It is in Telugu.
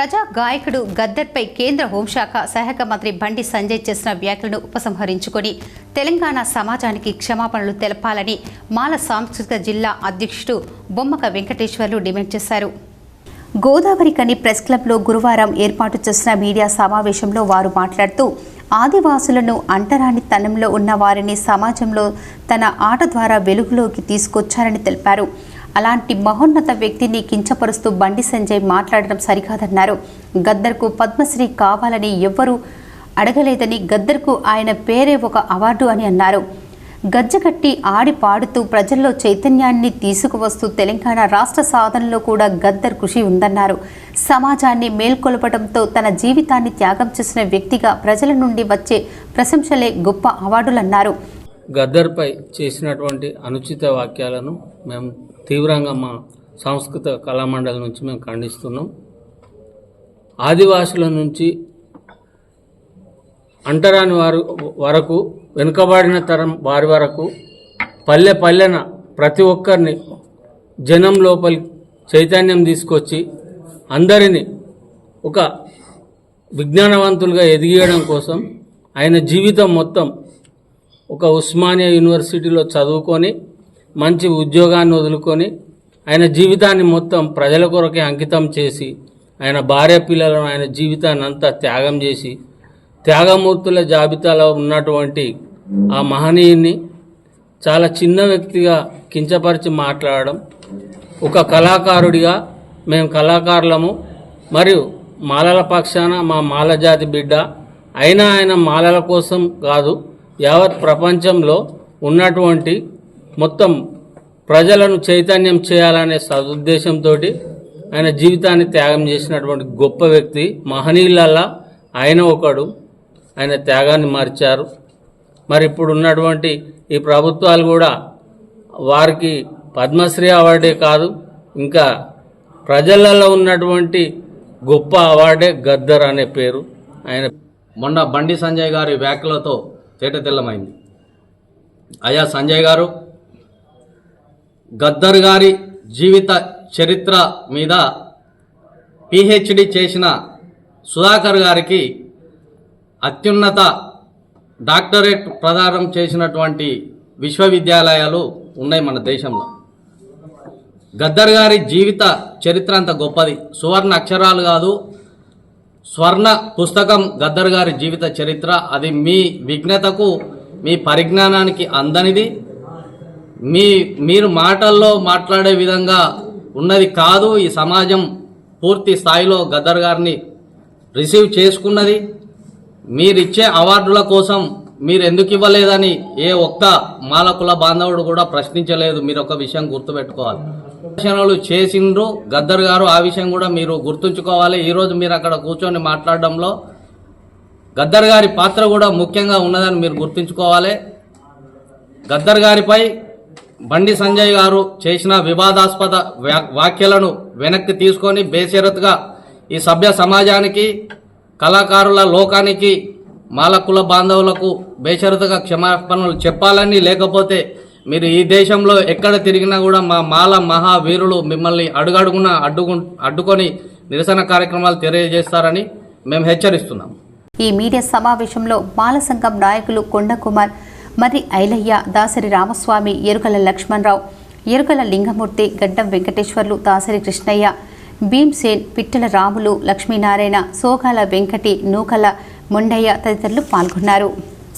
ప్రజా గాయకుడు గద్దర్పై కేంద్ర హోంశాఖ సహాయక మంత్రి బండి సంజయ్ చేసిన వ్యాఖ్యలను ఉపసంహరించుకొని తెలంగాణ సమాజానికి క్షమాపణలు తెలపాలని మాల సాంస్కృతిక జిల్లా అధ్యక్షుడు బొమ్మక వెంకటేశ్వర్లు డిమాండ్ చేశారు. గోదావరి కని ప్రెస్ క్లబ్లో గురువారం ఏర్పాటు చేసిన మీడియా సమావేశంలో వారు మాట్లాడుతూ ఆదివాసులను అంటరాని తనంలో ఉన్న వారిని సమాజంలో తన ఆట ద్వారా వెలుగులోకి తీసుకొచ్చారని తెలిపారు. అలాంటి మహోన్నత వ్యక్తిని కించపరుస్తూ బండి సంజయ్ మాట్లాడడం సరికాదన్నారు. గద్దర్కు పద్మశ్రీ కావాలని ఎవ్వరూ అడగలేదని గద్దర్కు ఆయన పేరే ఒక అవార్డు అని అన్నారు. గజ్జకట్టి ఆడి పాడుతూ ప్రజల్లో చైతన్యాన్ని తీసుకువస్తూ తెలంగాణ రాష్ట్ర సాధనలో కూడా గద్దర్ కృషి ఉందన్నారు. సమాజాన్ని మేల్కొల్పడంతో తన జీవితాన్ని త్యాగం చేసిన వ్యక్తిగా ప్రజల నుండి వచ్చే ప్రశంసలే గొప్ప అవార్డులన్నారు. గద్దర్పై చేసినటువంటి అనుచిత వాక్యాలను మేము తీవ్రంగా మా సాంస్కృతిక కళామండలి నుంచి మేము ఖండిస్తున్నాం. ఆదివాసుల నుంచి అంటరాని వారు వరకు వెనుకబడిన తరం వారి వరకు పల్లె పల్లెన ప్రతి ఒక్కరిని జనం లోపలి చైతన్యం తీసుకొచ్చి అందరినీ ఒక విజ్ఞానవంతులుగా ఎదిగేయడం కోసం ఆయన జీవితం మొత్తం ఒక ఉస్మానియా యూనివర్సిటీలో చదువుకొని మంచి ఉద్యోగాన్ని వదులుకొని ఆయన జీవితాన్ని మొత్తం ప్రజల కొరకే అంకితం చేసి ఆయన భార్య పిల్లలను ఆయన జీవితాన్ని అంతా త్యాగం చేసి త్యాగమూర్తుల జాబితాలో ఉన్నటువంటి ఆ మహనీయుని చాలా చిన్న వ్యక్తిగా కించపరిచి మాట్లాడడం ఒక కళాకారుడిగా మేము కళాకారులము మరియు మాలల పక్షాన మా మాల జాతి బిడ్డ. అయినా ఆయన మాలల కోసం కాదు యావత్ ప్రపంచంలో ఉన్నటువంటి మొత్తం ప్రజలను చైతన్యం చేయాలనే సదుద్దేశంతో ఆయన జీవితాన్ని త్యాగం చేసినటువంటి గొప్ప వ్యక్తి మహనీయులల్లా. ఆయన ఒకడు. ఆయన త్యాగాన్ని మార్చారు. మరి ఇప్పుడు ఉన్నటువంటి ఈ ప్రభుత్వాలు కూడా వారికి పద్మశ్రీ అవార్డే కాదు ఇంకా ప్రజలలో ఉన్నటువంటి గొప్ప అవార్డే గద్దర్ అనే పేరు. ఆయన మొన్న బండి సంజయ్ గారి వ్యాఖ్యలతో తేటతెల్లమైంది. అయ్యా సంజయ్ గారు గద్దర్ గారి జీవిత చరిత్ర మీద పిహెచ్డి చేసిన సుధాకర్ గారికి అత్యున్నత డాక్టరేట్ ప్రదానం చేసినటువంటి విశ్వవిద్యాలయాలు ఉన్నాయి మన దేశంలో. గద్దర్ గారి జీవిత చరిత్ర అంత గొప్పది. సువర్ణ అక్షరాలు కాదు స్వర్ణ పుస్తకం గద్దర్ గారి జీవిత చరిత్ర. అది మీ విఘ్నతకు మీ పరిజ్ఞానానికి అందనిది. మీ మీరు మాటల్లో మాట్లాడే విధంగా ఉన్నది కాదు ఈ సమాజం పూర్తి స్థాయిలో గద్దర్ గారిని రిసీవ్ చేసుకున్నది. మీరిచ్చే అవార్డుల కోసం మీరు ఎందుకు ఇవ్వలేదని ఏ ఒక్క మాలకుల బాంధవుడు కూడా ప్రశ్నించలేదు. మీరు ఒక విషయం గుర్తుపెట్టుకోవాలి. ప్రశ్నలు చేసిండ్రు గద్దర్ గారు. ఆ విషయం కూడా మీరు గుర్తుంచుకోవాలి. ఈరోజు మీరు అక్కడ కూర్చొని మాట్లాడడంలో గద్దర్ గారి పాత్ర కూడా ముఖ్యంగా ఉన్నదని మీరు గుర్తుంచుకోవాలి. గద్దర్ గారిపై బండి సంజయ్ గారు చేసిన వివాదాస్పద వ్యా- వ్యాఖ్యలను వెనక్కి తీసుకొని బేషరత్గా ఈ సభ్య సమాజానికి కళాకారుల లోకానికి మాలకుల బాంధవులకు బేషరతుగా క్షమాపణలు చెప్పాలని లేకపోతే మీరు ఈ దేశంలో ఎక్కడ తిరిగినా కూడా మా మాల మహావీరులు మిమ్మల్ని అడుగడుగున అడ్డుకు అడ్డుకొని నిరసన కార్యక్రమాలు తెలియజేస్తారని మేము హెచ్చరిస్తున్నాం. ఈ మీడియా సమావేశంలో మాల సంఘం నాయకులు కొండకుమార్ మరి ఐలయ్య దాసరి రామస్వామి ఎరుకల లక్ష్మణరావు ఎరుకల లింగమూర్తి గడ్డం వెంకటేశ్వర్లు దాసరి కృష్ణయ్య భీమ్సేన్ పిట్టల రాములు లక్ష్మీనారాయణ సోగాల వెంకటి నూకల మొండయ్య తదితరులు పాల్గొన్నారు.